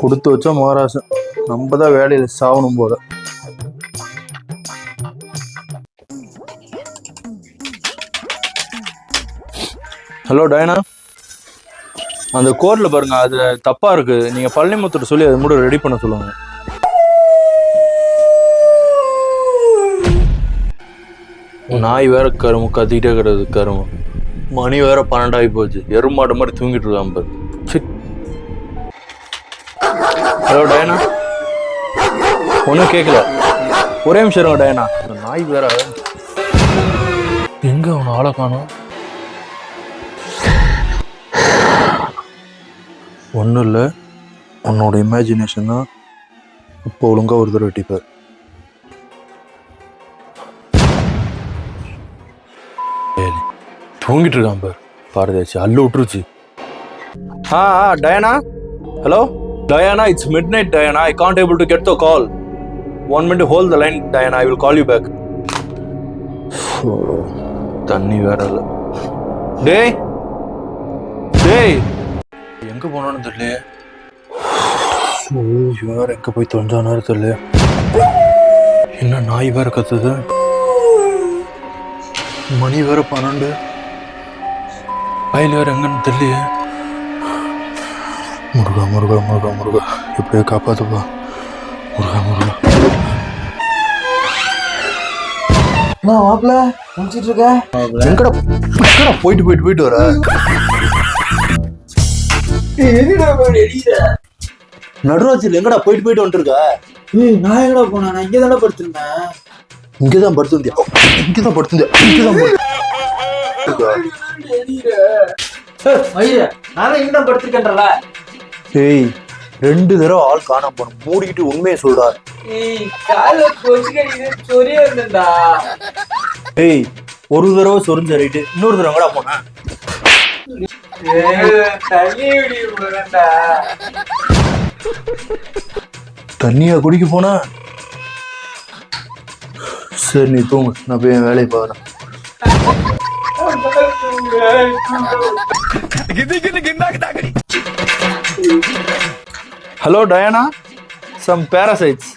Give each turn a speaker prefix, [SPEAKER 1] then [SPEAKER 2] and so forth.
[SPEAKER 1] கொடுத்து வச்சா மகாராசம் நம்ம தான் வேலையில் சாவணும் போல. ஹலோ டயனா அந்த கோர்ட்டில் பாருங்க அது தப்பாக இருக்கு. நீங்கள் பழனிமுத்தர் சொல்லி அது மூட ரெடி பண்ண சொல்லுங்க. நாய் வேற கருமம் கத்திக்கிட்டே கிடக்குது கருமம் மணி வேற பன்னெண்டாகி போச்சு. எருமாடு மாதிரி தூங்கிட்டு இருக்கான் பாரு. சி. Hello Diana? ஒன்றும் கேட்கல ஒரே நிமிஷம் இருங்க டயனா. இந்த நாய் வேற. எங்க அவனை ஆளை காணோம்? ஒன்றும் இல்லை. உன்னோட இமேஜினேஷன் தான் இப்போ ஒழுங்கா ஒரு தடவை வெட்டிப்பார். தூங்கிட்டு இருக்கான் பார். பாரதியாச்சு அல்லு விட்டுருச்சு. ஆ ஆ Diana? Hello? Diana it's mid night Diana I can't able to get the call one minute hold the line Diana I will call you back தண்ணி வேற இல்லை. டேய்! டேய்! எங்க போனோன்னு தெரியல ஓ இவன் எங்க போய் தொலைஞ்சானு தெரியல என்ன நாய் வேற கத்துது? மணி வேற பன்னெண்டு. பயில் வேற எங்கன்னு தெரியலையே. முருகா முருகா முருகா முருகா. எப்படியோ காப்பாத்துப்பா. முருகா முருகா.
[SPEAKER 2] நான் மாப்பிள்ள முடிச்சிட்டு இருக்க
[SPEAKER 1] எங்கடா எங்கடா போயிட்டு போயிட்டு போயிட்டு வர? நடுராஜில் எங்கடா போயிட்டு போயிட்டு வந்துருக்க?
[SPEAKER 2] ஏய் நான் எங்கடா போனேன்? நான் இங்கே தானே படுத்திருந்தேன்.
[SPEAKER 1] இங்கதான் படுத்திருந்தியா? இங்கதான் படுத்திருந்தியா? இங்கதான்
[SPEAKER 2] மயிர நான் இங்கே தான் படுத்திருக்கேன்றல?
[SPEAKER 1] ஏய் ரெண்டு தடவை ஆள் காணாம போன மூடிக்கிட்டு உண்மையை சொல்றா ஏய் ஒரு தடவை சொரிஞ்ச ரைட்டு இன்னொரு தடவை எங்கடா போன.
[SPEAKER 2] தண்ணி விடி போறேன்டா.
[SPEAKER 1] தண்ணியா குடிக்க போனா? சரி நீ தூங்கு நான் போய் என் வேலையை பார்க்குறேன். Hello Diana some parasites